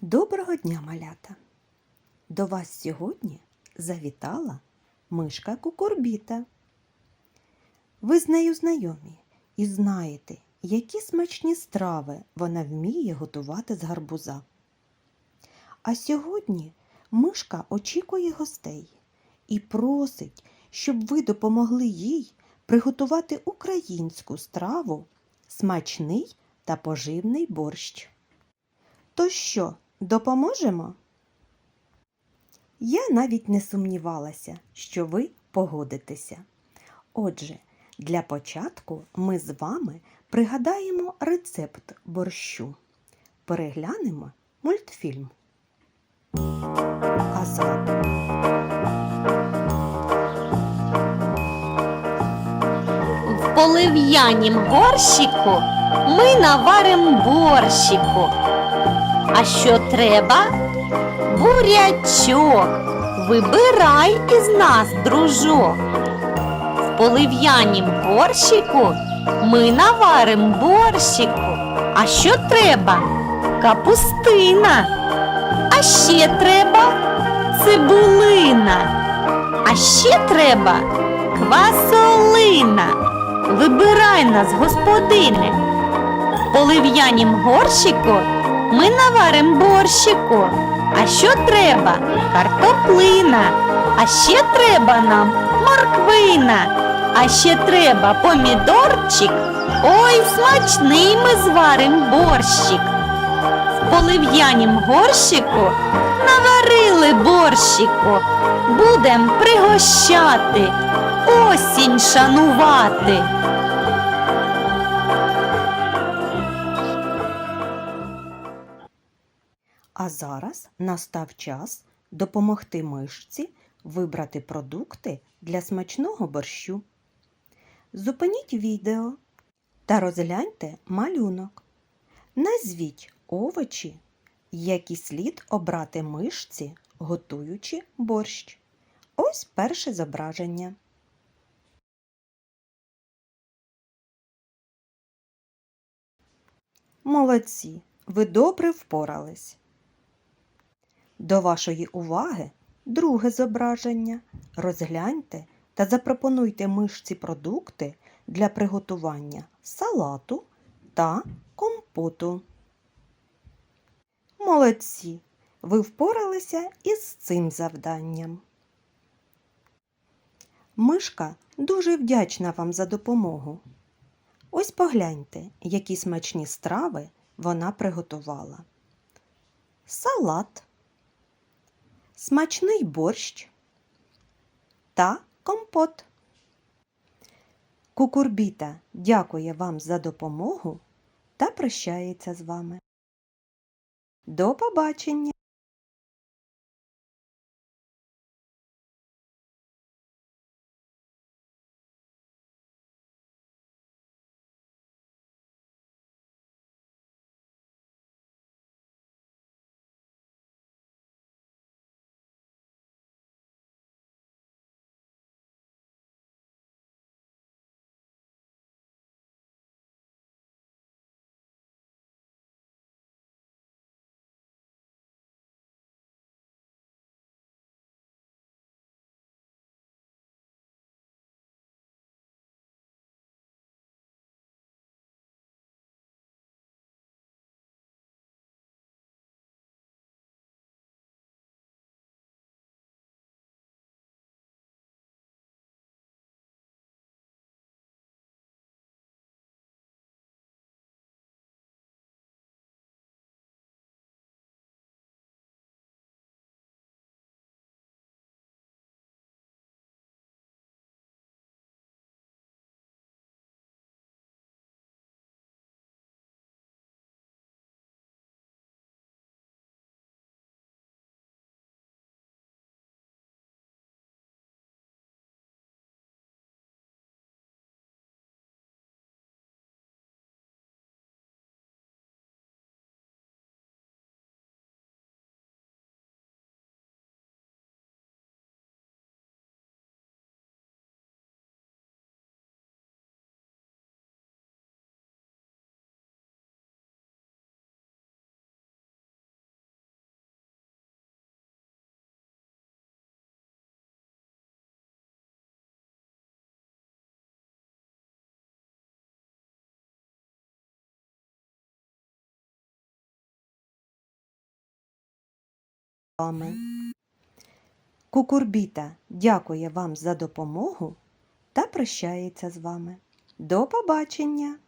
Доброго дня, малята! До вас сьогодні завітала мишка Кукурбіта. Ви з нею знайомі і знаєте, які смачні страви вона вміє готувати з гарбуза. А сьогодні мишка очікує гостей і просить, щоб ви допомогли їй приготувати українську страву смачний та поживний борщ. То що, допоможемо? Я навіть не сумнівалася, що ви погодитеся. Отже, для початку ми з вами пригадаємо рецепт борщу. Переглянемо мультфільм. Азат. В полив'янім горщику ми наварим борщику. А що треба? Бурячок. Вибирай із нас, дружок. В полив'янім горщику ми наварим борщику. А що треба? Капустина. А ще треба цибулина. А ще треба квасолина. Вибирай нас, господине. В полив'янім горщику ми наварим борщику. А що треба? Картоплина. А ще треба нам морквина. А ще треба помідорчик. Ой, смачний ми зварим борщик. В полив'янім горщику наварили борщику. Будем пригощати, осінь шанувати. А зараз настав час допомогти мишці вибрати продукти для смачного борщу. Зупиніть відео та розгляньте малюнок. Назвіть овочі, які слід обрати мишці, готуючи борщ. Ось перше зображення. Молодці, ви добре впорались. До вашої уваги друге зображення. Розгляньте та запропонуйте мишці продукти для приготування салату та компоту. Молодці! Ви впоралися із цим завданням. Мишка дуже вдячна вам за допомогу. Ось погляньте, які смачні страви вона приготувала. Салат, смачний борщ та компот. Кукурбіта дякує вам за допомогу та прощається з вами. До побачення! Вами. Кукурбіта дякує вам за допомогу та прощається з вами. До побачення!